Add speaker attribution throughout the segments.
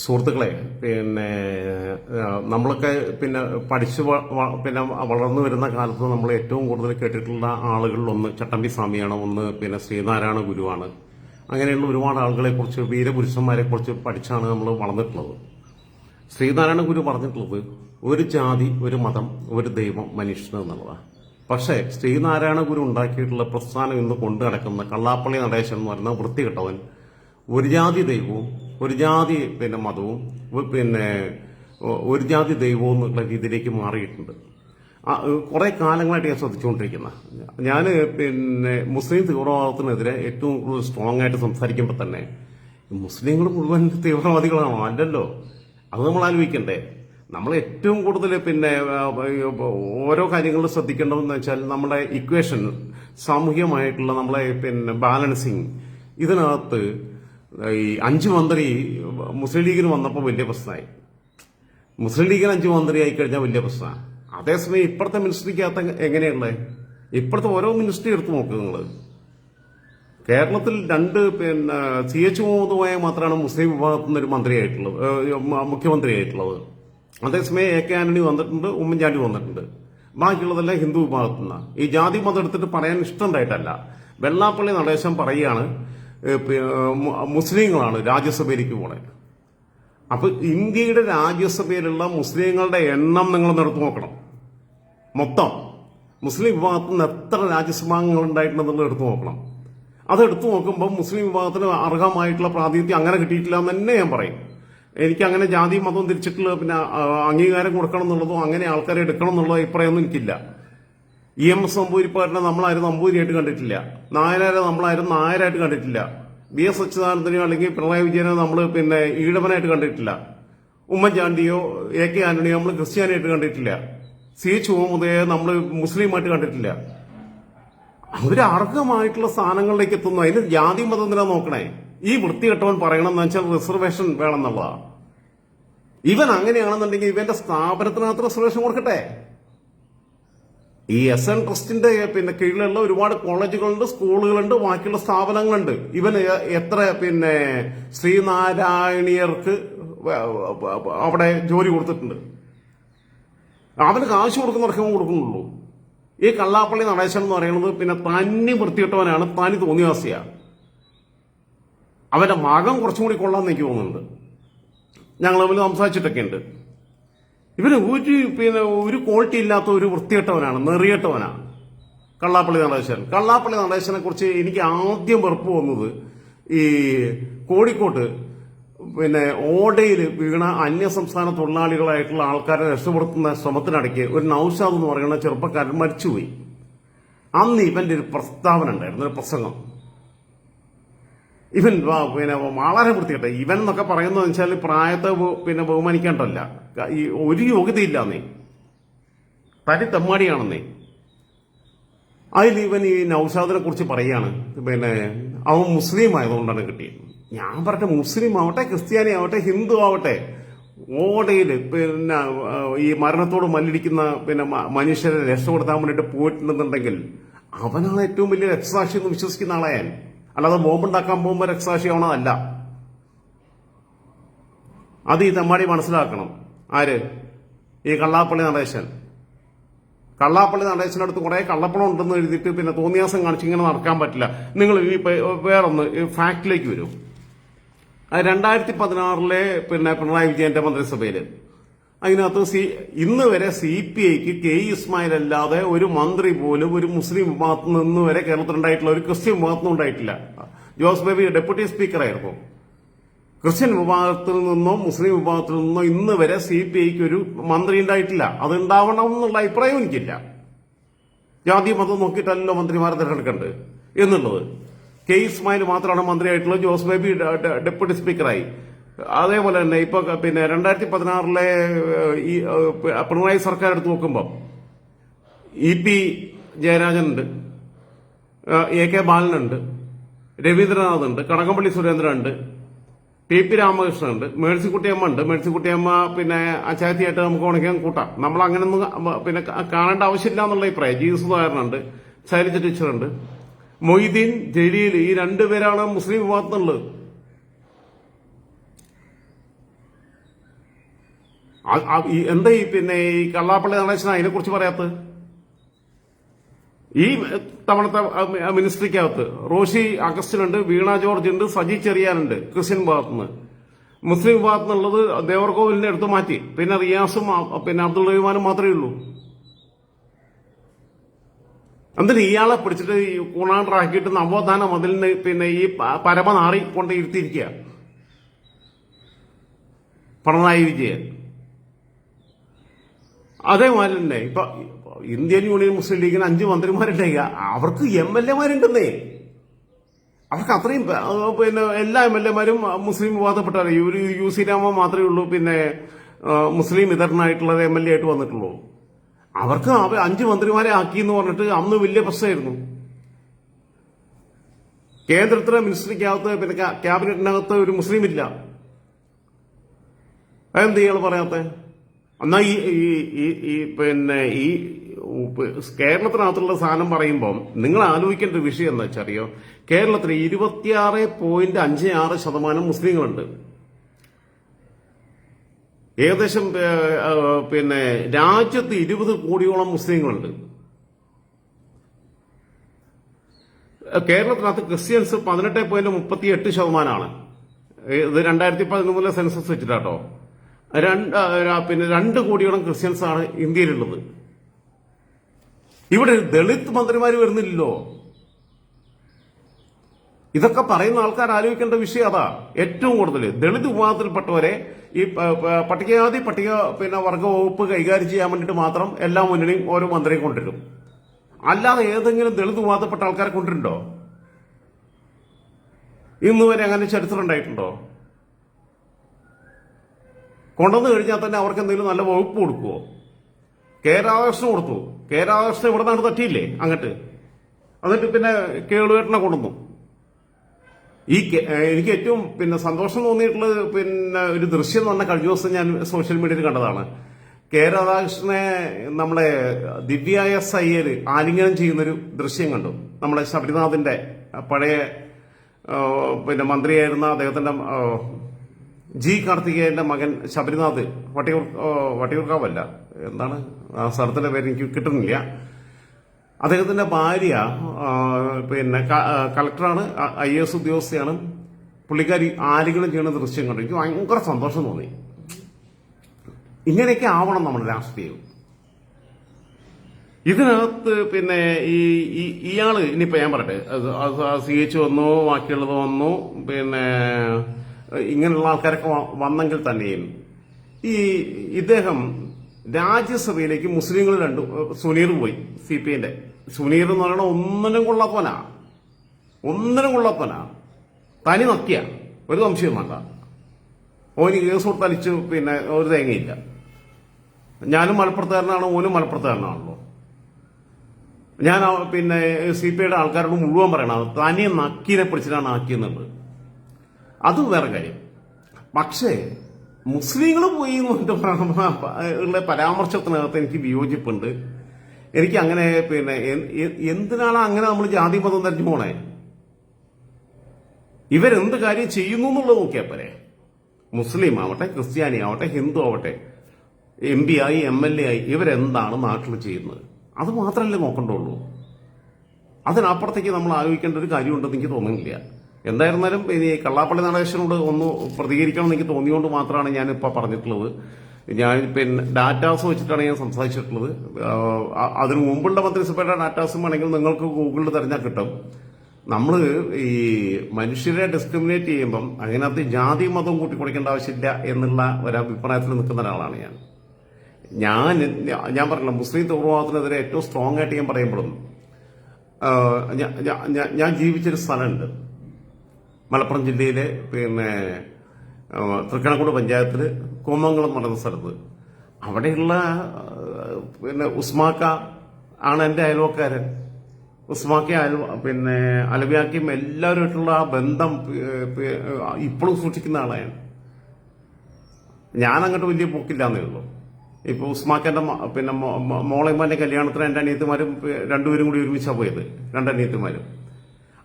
Speaker 1: സുഹൃത്തുക്കളെ പിന്നെ നമ്മളൊക്കെ പിന്നെ പഠിച്ച് പിന്നെ വളർന്നു വരുന്ന കാലത്ത് നമ്മൾ ഏറ്റവും കൂടുതൽ കേട്ടിട്ടുള്ള ആളുകളിൽ ഒന്ന് ചട്ടമ്പി സ്വാമിയാണ് ഒന്ന് പിന്നെ ശ്രീനാരായണ ഗുരുവാണ്. അങ്ങനെയുള്ള ഒരുപാട് ആളുകളെ കുറിച്ച് വീരപുരുഷന്മാരെ കുറിച്ച് പഠിച്ചാണ് നമ്മൾ വളർന്നിട്ടുള്ളത്. ശ്രീനാരായണ ഗുരു പറഞ്ഞിട്ടുള്ളത് ഒരു ജാതി ഒരു മതം ഒരു ദൈവം മനുഷ്യന് എന്നുള്ളതാണ്. പക്ഷേ ശ്രീനാരായണ ഗുരു ഉണ്ടാക്കിയിട്ടുള്ള പ്രസ്ഥാനം ഇന്ന് കൊണ്ടു നടക്കുന്ന കള്ളാപ്പള്ളി നടേശൻ എന്ന് പറയുന്ന വൃത്തികെട്ടവൻ ഒരു ജാതി ദൈവവും ഒരു ജാതി പിന്നെ മതവും പിന്നെ ഒരു ജാതി ദൈവവും എന്നുള്ള രീതിയിലേക്ക് മാറിയിട്ടുണ്ട്. കുറേ കാലങ്ങളായിട്ട് ഞാൻ ശ്രദ്ധിച്ചുകൊണ്ടിരിക്കുന്ന. ഞാൻ പിന്നെ മുസ്ലിം തീവ്രവാദത്തിനെതിരെ ഏറ്റവും കൂടുതൽ സ്ട്രോങ് ആയിട്ട് സംസാരിക്കുമ്പോൾ തന്നെ മുസ്ലിങ്ങൾ മുഴുവൻ തീവ്രവാദികളാണോ? അല്ലല്ലോ. അത് നമ്മൾ ആലോചിക്കണ്ടേ. നമ്മൾ ഏറ്റവും കൂടുതൽ പിന്നെ ഓരോ കാര്യങ്ങളും ശ്രദ്ധിക്കേണ്ടതെന്ന് വെച്ചാൽ നമ്മുടെ ഇക്വേഷൻ സാമൂഹികമായിട്ടുള്ള നമ്മളെ പിന്നെ ബാലൻസിങ് ഇതിനകത്ത് ഈ അഞ്ച് മന്ത്രി മുസ്ലിം ലീഗിന് വന്നപ്പോൾ വലിയ പ്രശ്നമായി. മുസ്ലിം ലീഗിന് അഞ്ച് മന്ത്രി ആയി കഴിഞ്ഞാൽ വലിയ പ്രശ്നമാണ്. അതേസമയം ഇപ്പോഴത്തെ മിനിസ്ട്രിക്കകത്ത് എങ്ങനെയുള്ളത് ഇപ്പോഴത്തെ ഓരോ മിനിസ്ട്രി എടുത്ത് നോക്കുക നിങ്ങൾ കേരളത്തിൽ രണ്ട് പിന്നെ സി എച്ച് മുഹമ്മദ് മാത്രമാണ് മുസ്ലിം വിഭാഗത്തിൽ നിന്നൊരു മന്ത്രിയായിട്ടുള്ളത് മുഖ്യമന്ത്രിയായിട്ടുള്ളത്. അതേസമയം എ കെ ആന്റണി വന്നിട്ടുണ്ട് ഉമ്മൻചാണ്ടി വന്നിട്ടുണ്ട്. ബാക്കിയുള്ളതെല്ലാം ഹിന്ദു വിഭാഗത്തിൽ നിന്നാണ്. ഈ ജാതി മതം എടുത്തിട്ട് പറയാൻ ഇഷ്ടമുണ്ടായിട്ടല്ല വെള്ളാപ്പള്ളി നടേശൻ പറയുകയാണ് മുസ്ലിങ്ങളാണ് രാജ്യസഭയിലേക്ക് പോണേ. അപ്പൊ ഇന്ത്യയുടെ രാജ്യസഭയിലുള്ള മുസ്ലിങ്ങളുടെ എണ്ണം നിങ്ങൾ നടത്തു നോക്കണം. മൊത്തം മുസ്ലിം വിഭാഗത്തിൽ നിന്ന് എത്ര രാജ്യസഭാംഗങ്ങൾ ഉണ്ടായിട്ടുണ്ടെന്നുള്ളത് എടുത്തു നോക്കണം. അത് എടുത്തു നോക്കുമ്പോൾ മുസ്ലിം വിഭാഗത്തിന് അർഹമായിട്ടുള്ള പ്രാതിനിധ്യം അങ്ങനെ കിട്ടിയിട്ടില്ല എന്ന് തന്നെ ഞാൻ പറയും. എനിക്ക് അങ്ങനെ ജാതി മതം തിരിച്ചിട്ടുള്ള പിന്നെ അംഗീകാരം കൊടുക്കണം എന്നുള്ളതോ അങ്ങനെ ആൾക്കാരെ എടുക്കണം എന്നുള്ളതോ അഭിപ്രായമൊന്നും എനിക്കില്ല. ഇ എം എസ് നമ്പൂരിപ്പാടിനെ നമ്മളാരും നമ്പൂരിയായിട്ട് കണ്ടിട്ടില്ല. നായനാരെ നമ്മളാരും നായരായിട്ട് കണ്ടിട്ടില്ല. ബി എസ് അച്യുതാനന്ദനെയോ അല്ലെങ്കിൽ പിണറായി വിജയനോ നമ്മൾ പിന്നെ ഈഴവനായിട്ട് കണ്ടിട്ടില്ല. ഉമ്മൻചാണ്ടിയോ എ കെ ആന്റണിയോ നമ്മൾ ക്രിസ്ത്യാനിയായിട്ട് കണ്ടിട്ടില്ല. സി എച്ച് മുഹമ്മദയെ നമ്മൾ മുസ്ലിമായിട്ട് കണ്ടിട്ടില്ല. അവർ അർഹമായിട്ടുള്ള സ്ഥാനങ്ങളിലേക്ക് എത്തുന്നു. അതിന് ജാതി മതം തന്നെ നോക്കണേ? ഈ വൃത്തികെട്ടവൻ പറയണമെന്ന് വെച്ചാൽ റിസർവേഷൻ വേണമെന്നുള്ളതാ ഇവൻ അങ്ങനെയാണെന്നുണ്ടെങ്കിൽ ഇവന്റെ സ്ഥാപനത്തിനകത്ത് റിസർവേഷൻ കൊടുക്കട്ടെ? ഈ എസ് എൻ ട്രസ്റ്റിന്റെ പിന്നെ കീഴിലുള്ള ഒരുപാട് കോളേജുകളുണ്ട് സ്കൂളുകളുണ്ട് ബാക്കിയുള്ള സ്ഥാപനങ്ങളുണ്ട്. ഇവൻ എത്ര പിന്നെ ശ്രീനാരായണീയർക്ക് അവിടെ ജോലി കൊടുത്തിട്ടുണ്ട്. അവന് കാശ് കൊടുക്കുന്നവർക്ക് കൊടുക്കുന്നുള്ളൂ. ഈ കള്ളാപ്പള്ളി നടേശൻ എന്ന് പറയുന്നത് പിന്നെ തന്നെ വൃത്തിയിട്ടവനാണ് തനി തോന്നിയാസിയ അവന്റെ മകം കുറച്ചും കൂടി കൊള്ളാമെന്ന് എനിക്ക് തോന്നുന്നുണ്ട്. ഞങ്ങൾ തമ്മിൽ സംസാരിച്ചിട്ടൊക്കെ ഉണ്ട് ഇവന് ഒരു പിന്നെ ഒരു ക്വാളിറ്റി ഇല്ലാത്ത ഒരു വൃത്തികെട്ടവനാണ് നെറിയട്ടവനാണ് കള്ളാപ്പള്ളി നടേശൻ. കള്ളാപ്പള്ളി നടേശനെ കുറിച്ച് എനിക്ക് ആദ്യം വെറുപ്പ് വന്നത് ഈ കോഴിക്കോട്ട് പിന്നെ ഓടയിൽ വീണ അന്യസംസ്ഥാന തൊഴിലാളികളായിട്ടുള്ള ആൾക്കാരെ രക്ഷപ്പെടുത്തുന്ന ശ്രമത്തിനിടയ്ക്ക് ഒരു നൌഷാദ് എന്ന് പറയുന്ന ചെറുപ്പക്കാരൻ മരിച്ചുപോയി. അന്ന് ഇവന്റെ ഒരു പ്രസ്താവന ഉണ്ടായിരുന്നു ഒരു പ്രസംഗം. ഇവൻ പിന്നെ വളരെ വൃത്തികെട്ട. ഇവൻ എന്നൊക്കെ പറയുന്നത് വെച്ചാൽ പ്രായത്തെ പിന്നെ ബഹുമാനിക്കേണ്ടല്ല ഈ ഒരു യോഗ്യതയില്ല നീ തരി തെമ്മാടിയാണ് നീ അതിൽ ഇവൻ ഈ നൌഷാദിനെ കുറിച്ച് പറയാണ് പിന്നെ അവൻ മുസ്ലിം ആയതുകൊണ്ടാണ് കിട്ടിയത്. ഞാൻ പറഞ്ഞ മുസ്ലിം ആവട്ടെ ക്രിസ്ത്യാനി ആവട്ടെ ഹിന്ദു ആവട്ടെ ഓടയിൽ പിന്നെ ഈ മരണത്തോട് മല്ലിടിക്കുന്ന പിന്നെ മനുഷ്യരെ രക്ഷപ്പെടുത്താൻ വേണ്ടിയിട്ട് പോയിട്ടുണ്ടെന്നുണ്ടെങ്കിൽ അവനാണ് ഏറ്റവും വലിയ രക്തസാക്ഷി എന്ന് വിശ്വസിക്കുന്ന ആളെ ഞാൻ. അല്ലാതെ ബോംബുണ്ടാക്കാൻ പോകുമ്പോൾ രക്തസാക്ഷി ആവണതല്ല. അത് ഈ തെമ്മാടി മനസ്സിലാക്കണം. ആര്? ഈ കള്ളാപ്പള്ളി നടേശൻ. കള്ളാപ്പള്ളി നടേശന്റെ അടുത്ത് കുറെ കള്ളപ്പണം ഉണ്ടെന്ന് എഴുതിയിട്ട് പിന്നെ തോന്നിയാസം കാണിച്ച് ഇങ്ങനെ നടക്കാൻ പറ്റില്ല. നിങ്ങൾ പ- വേറൊന്ന് ഫാക്റ്റിലേക്ക് വരും. രണ്ടായിരത്തി പതിനാറിലെ പിന്നെ പിണറായി വിജയന്റെ മന്ത്രിസഭയിൽ. അതിനകത്ത് സി ഇന്ന് വരെ സി പി ഐക്ക് കെ ഇസ്മായിൽ അല്ലാതെ ഒരു മന്ത്രി പോലും ഒരു മുസ്ലിം വിഭാഗത്തിൽ നിന്ന് വരെ കേരളത്തിൽ ഉണ്ടായിട്ടുള്ള ഒരു ക്രിസ്ത്യൻ വിഭാഗത്തിൽ ഉണ്ടായിട്ടില്ല. ജോസ് ബേബി ഡെപ്യൂട്ടി സ്പീക്കറായിരുന്നു. ക്രിസ്ത്യൻ വിഭാഗത്തിൽ നിന്നോ മുസ്ലിം വിഭാഗത്തിൽ നിന്നോ ഇന്ന് വരെ സി പി ഐക്ക് ഒരു മന്ത്രി ഉണ്ടായിട്ടില്ല. അത് ഉണ്ടാവണം എന്നുള്ള അഭിപ്രായം എനിക്കില്ല. ജാതി മതം നോക്കിയിട്ടല്ലോ മന്ത്രിമാരെ തിരഞ്ഞെടുക്കേണ്ടത് എന്നുള്ളത്. കെ ഇസ്മായിൽ മാത്രമാണ് മന്ത്രിയായിട്ടുള്ളത്. ജോസ് ബേബി ഡെപ്യൂട്ടി സ്പീക്കറായി. അതേപോലെ തന്നെ ഇപ്പൊ പിന്നെ രണ്ടായിരത്തി പതിനാറിലെ ഈ പിണറായി സർക്കാർ എടുത്ത് നോക്കുമ്പോൾ ഇ പി ജയരാജനുണ്ട് എ കെ ബാലനുണ്ട് രവീന്ദ്രനാഥ് ഉണ്ട് കടകംപള്ളി സുരേന്ദ്രൻ ഉണ്ട് ടി പി രാമകൃഷ്ണൻ ഉണ്ട് മേഴ്സിക്കുട്ടിയമ്മ ഉണ്ട് മേഴ്സിക്കുട്ടിയമ്മ പിന്നെ അച്ചായത്തിയായിട്ട് നമുക്ക് ഉണക്കാൻ കൂട്ടാം. നമ്മൾ അങ്ങനെയൊന്നും പിന്നെ കാണേണ്ട ആവശ്യമില്ല എന്നുള്ള അഭിപ്രായം. ജി സുധാകരനുണ്ട് ശൈലജ ടീച്ചറുണ്ട്. മൊയ്തീൻ ജലീൽ ഈ രണ്ടുപേരാണ് മുസ്ലിം വിഭാഗത്തിനുള്ളത് ആ- ആ- ഈ- എന്താ ഈ പിന്നെ ഈ കള്ളാപ്പള്ളി നടേശൻ അതിനെ കുറിച്ച് പറയാത്തത്? ഈ തവണത്തെ മിനിസ്ട്രിക്കകത്ത് റോഷി അഗസ്റ്റിൻ ഉണ്ട് വീണ ജോർജ് ഉണ്ട് സജി ചെറിയാനുണ്ട് ക്രിസ്ത്യൻ ഭാഗത്തുനിന്ന് മുസ്ലിം ഭാഗത്തു നിന്നുള്ളത് ദേവർകോവിലിന്റെ അടുത്ത് മാറ്റി. പിന്നെ റിയാസും പിന്നെ അബ്ദുൾ റഹ്മാനും മാത്രമേ ഉള്ളൂ. എന്തിന് ഇയാളെ പിടിച്ചിട്ട് ഈ കുണാണ്ടറാക്കിയിട്ട് നവോത്ഥാന മതിലിന് പിന്നെ ഈ പരമ പരമനാറി കൊണ്ട് ഇരുത്തിയിരിക്കുക പിണറായി വിജയൻ. അതേമാതിരി തന്നെ ഇപ്പൊ ഇന്ത്യൻ യൂണിയൻ മുസ്ലിം ലീഗിന് അഞ്ച് മന്ത്രിമാരുണ്ടായി അവർക്ക് എം എൽ എമാരുണ്ടെന്നേ. അവർക്ക് അത്രയും പിന്നെ എല്ലാ എം എൽ എമാരും മുസ്ലിം വിവാദപ്പെട്ടാലേ ഒരു യു സി രാമ മാത്രമേ ഉള്ളൂ. പിന്നെ മുസ്ലിം ഇതരനായിട്ടുള്ള എം എൽ എ ആയിട്ട് വന്നിട്ടുള്ളൂ. അവർക്ക് അഞ്ച് മന്ത്രിമാരെ ആക്കി എന്ന് പറഞ്ഞിട്ട് അന്ന് വലിയ പ്രശ്നമായിരുന്നു. കേന്ദ്രത്തിലെ മിനിസ്റ്ററിക്കകത്ത് പിന്നെ ക്യാബിനറ്റിനകത്ത് ഒരു മുസ്ലിം ഇല്ല അതെന്ത് ഇയാൾ പറയാത്ത? എന്നാ ഈ ഈ- പിന്നെ ഈ കേരളത്തിനകത്തുള്ള സാധനം പറയുമ്പം നിങ്ങൾ ആലോചിക്കേണ്ട ഒരു വിഷയം എന്താ വെച്ചറിയോ? കേരളത്തിൽ ഇരുപത്തിയാറ് പോയിന്റ് അഞ്ച് ആറ് ശതമാനം മുസ്ലിങ്ങളുണ്ട്. ഏകദേശം പിന്നെ രാജ്യത്ത് ഇരുപത് കോടിയോളം മുസ്ലിങ്ങളുണ്ട്. കേരളത്തിനകത്ത് ക്രിസ്ത്യൻസ് പതിനെട്ട് പോയിന്റ് മുപ്പത്തി എട്ട് ശതമാനമാണ് ഇത് രണ്ടായിരത്തി പതിനൊന്നിലെ സെൻസസ് വെച്ചിട്ടാട്ടോ. രണ്ട് പിന്നെ രണ്ട് കോടിയോളം ക്രിസ്ത്യൻസ് ആണ് ഇന്ത്യയിലുള്ളത്. ഇവിടെ ദളിത് മന്ത്രിമാർ വരുന്നില്ലല്ലോ. ഇതൊക്കെ പറയുന്ന ആൾക്കാർ ആലോചിക്കേണ്ട വിഷയം അതാ. ഏറ്റവും കൂടുതൽ ദളിത് വിഭാഗത്തിൽപ്പെട്ടവരെ ഈ പട്ടികജാതി പട്ടിക പിന്നെ വർഗ വകുപ്പ് കൈകാര്യം ചെയ്യാൻ വേണ്ടിയിട്ട് മാത്രം എല്ലാ മുന്നണിയും ഓരോ മന്ത്രിയും കൊണ്ടുവരും. അല്ലാതെ ഏതെങ്കിലും ദളിത് വിഭാഗത്തിൽപ്പെട്ട ആൾക്കാരെ കൊണ്ടുവരുന്നുണ്ടോ? ഇന്നുവരെ അങ്ങനെ ചരിത്രം ഉണ്ടായിട്ടുണ്ടോ? കൊണ്ടുവന്നു കഴിഞ്ഞാൽ തന്നെ അവർക്ക് എന്തെങ്കിലും നല്ല വകുപ്പ് കൊടുക്കുവോ? കെ രാധാകൃഷ്ണൻ കൊടുത്തു. കെ രാധാകൃഷ്ണൻ ഇവിടെ നിന്നാണ് തട്ടിയില്ലേ അങ്ങോട്ട്. എന്നിട്ട് പിന്നെ കേളുവേട്ടനെ കൊണ്ടുവന്നു. ഈ എനിക്ക് ഏറ്റവും പിന്നെ സന്തോഷം തോന്നിയിട്ടുള്ള പിന്നെ ഒരു ദൃശ്യം എന്ന് പറഞ്ഞാൽ കഴിഞ്ഞ ദിവസം ഞാൻ സോഷ്യൽ മീഡിയയിൽ കണ്ടതാണ്. കെ രാധാകൃഷ്ണനെ നമ്മളെ ദിവ്യായ സയ്യർ ആലിംഗനം ചെയ്യുന്നൊരു ദൃശ്യം കണ്ടു. നമ്മളെ ശബരിനാഥിന്റെ പഴയ പിന്നെ മന്ത്രിയായിരുന്ന അദ്ദേഹത്തിന്റെ ജി കാർത്തികേയന്റെ മകൻ ശബരിനാഥ് വട്ടിയൂർ വട്ടിയൂർക്കാവല്ല. എന്താണ്? ആ സ്ഥലത്തിന്റെ പേര് എനിക്ക് കിട്ടുന്നില്ല. അദ്ദേഹത്തിന്റെ ഭാര്യ പിന്നെ കളക്ടറാണ് ഐ എസ് ഉദ്യോഗസ്ഥയാണ്. പുള്ളിക്കാരി ആരെങ്കിലും ചെയ്യുന്ന ദൃശ്യം കണ്ടു. എനിക്ക് ഭയങ്കര സന്തോഷം തോന്നി. ഇങ്ങനെയൊക്കെ ആവണം നമ്മുടെ രാഷ്ട്രീയം. ഇതിനകത്ത് പിന്നെ ഈ- ഇയാൾ ഇനിയിപ്പോ ഞാൻ പറയട്ടെ സി എച്ച് വന്നു ബാക്കിയുള്ളത് വന്നു പിന്നെ ഇങ്ങനെയുള്ള ആൾക്കാരൊക്കെ വന്നെങ്കിൽ തന്നെയും ഈ ഇദ്ദേഹം രാജ്യസഭയിലേക്ക് മുസ്ലിങ്ങൾ രണ്ടു സുനീർ പോയി സി പി ഐന്റെ. സുനീർ എന്ന് പറയുന്നത് ഒന്നിനും കൊള്ളപ്പോന ഒന്നിനും കൊള്ളപ്പോന തനി നക്കിയ. ഒരു സംശയം വേണ്ട. ഓന് കേസ് കൊടുത്തലിച്ചു പിന്നെ ഒരു തേങ്ങയില്ല. ഞാനും മലപ്പുറത്തുകാരനാണ് ഓനും മലപ്പുറത്തുകാരനാണല്ലോ. ഞാൻ പിന്നെ സി പി ഐയുടെ ആൾക്കാരോട് മുഴുവൻ പറയണം തനി നക്കീനെ പിടിച്ചിട്ടാണ് ആക്കിയെന്നുള്ളത്. അത് വേറെ കാര്യം. പക്ഷേ മുസ്ലിങ്ങൾ പോയി എന്ന് ഉള്ള പരാമർശത്തിനകത്ത് എനിക്ക് വിയോജിപ്പുണ്ട്. എനിക്ക് അങ്ങനെ പിന്നെ എന്തിനാണ് അങ്ങനെ നമ്മൾ ജാതി മതം തെരഞ്ഞു പോണേ? ഇവരെന്ത് കാര്യം ചെയ്യുന്നു എന്നുള്ളത് നോക്കിയാൽ പോരെ മുസ്ലിം ആവട്ടെ ക്രിസ്ത്യാനി ആവട്ടെ ഹിന്ദു ആവട്ടെ എം പി ആയി എം എൽ എ ആയി ഇവരെന്താണ് നാട്ടിൽ ചെയ്യുന്നത്? അത് മാത്രമല്ലേ നോക്കണ്ടുള്ളൂ. അതിനപ്പുറത്തേക്ക് നമ്മൾ ആലോചിക്കേണ്ട ഒരു കാര്യമുണ്ടെന്ന് എനിക്ക് തോന്നുന്നില്ല. എന്തായിരുന്നാലും ഇനി കള്ളാപ്പള്ളി നടേശനോട് ഒന്ന് പ്രതികരിക്കണം എന്ന് എനിക്ക് തോന്നിയോണ്ട് മാത്രമാണ് ഇപ്പൊ പറഞ്ഞിട്ടുള്ളത്. ഞാൻ പിന്നെ ഡാറ്റാസ് വെച്ചിട്ടാണ് ഞാൻ സംസാരിച്ചിട്ടുള്ളത്. അതിനു മുമ്പുള്ള മന്ത്രിസഭയുടെ ഡാറ്റാസും വേണമെങ്കിൽ നിങ്ങൾക്ക് ഗൂഗിളിൽ തെരഞ്ഞാൽ കിട്ടും. നമ്മൾ ഈ മനുഷ്യരെ ഡിസ്ക്രിമിനേറ്റ് ചെയ്യുമ്പം അതിനകത്ത് ജാതി മതം കൂട്ടി കൊടുക്കേണ്ട ആവശ്യമില്ല എന്നുള്ള ഒരു അഭിപ്രായത്തിൽ നിൽക്കുന്ന ഒരാളാണ് ഞാൻ. ഞാൻ ഞാൻ പറഞ്ഞില്ല മുസ്ലിം തീവ്രവാദത്തിനെതിരെ ഏറ്റവും സ്ട്രോങ് ആയിട്ട് ഞാൻ പറയുമ്പോഴും ഞാൻ ജീവിച്ചൊരു സ്ഥലമുണ്ട്. മലപ്പുറം ജില്ലയിലെ പിന്നെ തൃക്കണക്കൂട് പഞ്ചായത്തിൽ കോമംഗളം നടന്ന സ്ഥലത്ത്. അവിടെയുള്ള പിന്നെ ഉസ്മാക്ക ആണ് എന്റെ അയൽവക്കാരൻ. ഉസ്മാക്ക പിന്നെ അലബിയാക്കിയും എല്ലാവരുമായിട്ടുള്ള ആ ബന്ധം ഇപ്പോഴും സൂക്ഷിക്കുന്ന ആളാണ്. ഞാൻ അങ്ങോട്ട് വലിയ പോക്കില്ലാന്നേ ഉള്ളൂ. ഇപ്പൊ ഉസ്മാക്കന്റെ പിന്നെ മോ- മോ- കല്യാണത്തിന് എന്റെ അനിയത്തിമാരും രണ്ടുപേരും കൂടി ഒരുമിച്ചാണ് പോയത്. രണ്ടനിയത്തിമാരും.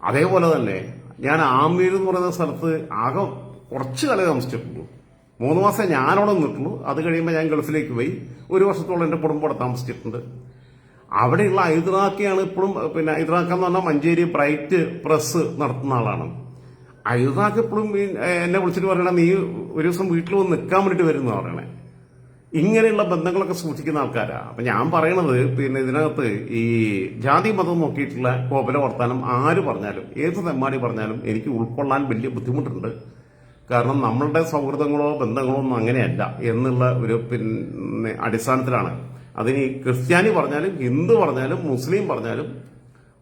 Speaker 1: അതേപോലെ തന്നെ ഞാൻ ആമീർ എന്ന് പറയുന്ന സ്ഥലത്ത് ആകെ കുറച്ച് കാലം താമസിച്ചിട്ടുള്ളൂ. മൂന്ന് മാസം ഞാനവിടെ നിന്നിട്ടുള്ളൂ. അത് കഴിയുമ്പോൾ ഞാൻ ഗൾഫിലേക്ക് പോയി ഒരു വർഷത്തോളം എന്റെ കുടുംബം അവിടെ താമസിച്ചിട്ടുണ്ട്. അവിടെയുള്ള ഐദ്രാക്കിയാണ് ഇപ്പോഴും പിന്നെ ഐദ്രാക്ക എന്ന് പറഞ്ഞാൽ മഞ്ചേരി ബ്രൈറ്റ് പ്രസ് നടത്തുന്ന ആളാണ്. ഐദ്രാക്ക് ഇപ്പോഴും എന്നെ വിളിച്ചിട്ട് പറയണ നീ ഒരു ദിവസം വീട്ടിൽ വന്ന് നിൽക്കാൻ വേണ്ടിയിട്ട് വരുന്ന പറയണേ. ഇങ്ങനെയുള്ള ബന്ധങ്ങളൊക്കെ സൂക്ഷിക്കുന്ന ആൾക്കാരാ. അപ്പൊ ഞാൻ പറയണത് പിന്നെ ഇതിനകത്ത് ഈ ജാതി മതം നോക്കിയിട്ടുള്ള കോപല വർത്താനം ആര് പറഞ്ഞാലും ഏത് തെമ്മാടി പറഞ്ഞാലും എനിക്ക് ഉൾക്കൊള്ളാൻ വലിയ ബുദ്ധിമുട്ടുണ്ട്. കാരണം നമ്മളുടെ സൗഹൃദങ്ങളോ ബന്ധങ്ങളോ ഒന്നും അങ്ങനെയല്ല എന്നുള്ള ഒരു പിന്നെ അടിസ്ഥാനത്തിലാണ്. അതിന് ക്രിസ്ത്യാനി പറഞ്ഞാലും ഹിന്ദു പറഞ്ഞാലും മുസ്ലിം പറഞ്ഞാലും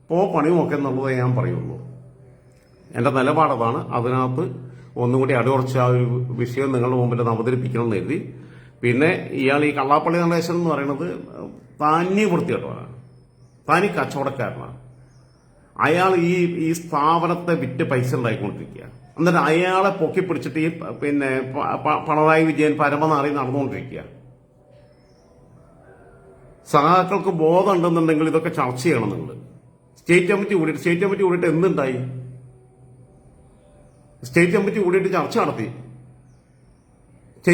Speaker 1: പോ പണിയുമൊക്കെ എന്നുള്ളതേ ഞാൻ പറയുള്ളൂ. എന്റെ നിലപാടതാണ് അതിനകത്ത് ഒന്നുകൂടി അടിയുറച്ച ആ ഒരു വിഷയം നിങ്ങളുടെ മുമ്പിൽ അവതരിപ്പിക്കണം എന്ന് കരുതി. പിന്നെ ഇയാൾ ഈ കള്ളാപ്പള്ളി നടേശൻ എന്ന് പറയുന്നത് താന്യ വൃത്തികെട്ടവനാണ്. താനി കച്ചവടക്കാരനാണ്. അയാൾ ഈ ഈ സ്ഥാപനത്തെ വിറ്റ് പൈസ ഉണ്ടായിക്കൊണ്ടിരിക്കുക എന്നിട്ട് അയാളെ പൊക്കി പിടിച്ചിട്ട് ഈ പിന്നെ പിണറായി വിജയൻ പരമനാറി നടന്നുകൊണ്ടിരിക്കുക സഹാക്കൾക്ക് ബോധം ഉണ്ടെന്നുണ്ടെങ്കിൽ ഇതൊക്കെ ചർച്ച ചെയ്യണം നിങ്ങൾ. സ്റ്റേറ്റ് കമ്മിറ്റി കൂടിയിട്ട് സ്റ്റേറ്റ് കമ്മിറ്റി കൂടിയിട്ട് എന്തുണ്ടായി? സ്റ്റേറ്റ് കമ്മിറ്റി കൂടിയിട്ട് ചർച്ച നടത്തി.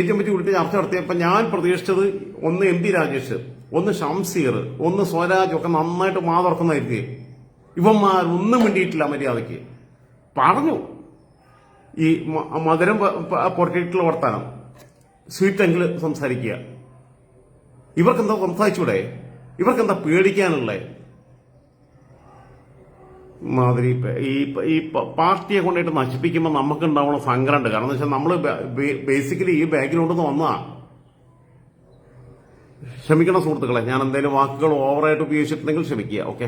Speaker 1: കമ്മിറ്റി വിളിച്ച് ചർച്ച നടത്തിയപ്പോൾ ഞാൻ പ്രതീക്ഷിച്ചത് ഒന്ന് എം പി രാജേഷ് ഒന്ന് ഷംസീർ ഒന്ന് സ്വരാജ് ഒക്കെ നന്നായിട്ട് മാതർക്കുന്നതായിരിക്കും. ഇവന്മാരൊന്നും വേണ്ടിയിട്ടില്ല മര്യാദയ്ക്ക്. പറഞ്ഞു. ഈ മ- മധുരം പ- വർത്തമാനം സ്വീറ്റ് സ്വീറ്റെങ്കിൽ സംസാരിക്കുക. ഇവർക്കെന്താ സംസാരിച്ചൂടെ? ഇവർക്കെന്താ പേടിക്കാനുള്ളേ? മാതിരി ഈ ഈ പാർട്ടിയെ കൊണ്ടിട്ട് നശിപ്പിക്കുമ്പോൾ നമുക്ക് ഉണ്ടാവുന്ന സങ്കടമുണ്ട്. കാരണം വെച്ചാൽ നമ്മൾ ബേസിക്കലി ഈ ബാക്കിലോട്ട് വന്നതാ. ക്ഷമിക്കണം സുഹൃത്തുക്കളെ ഞാൻ എന്തെങ്കിലും വാക്കുകൾ ഓവറായിട്ട് ഉപയോഗിച്ചിട്ടുണ്ടെങ്കിൽ ക്ഷമിക്കുക ഓക്കെ?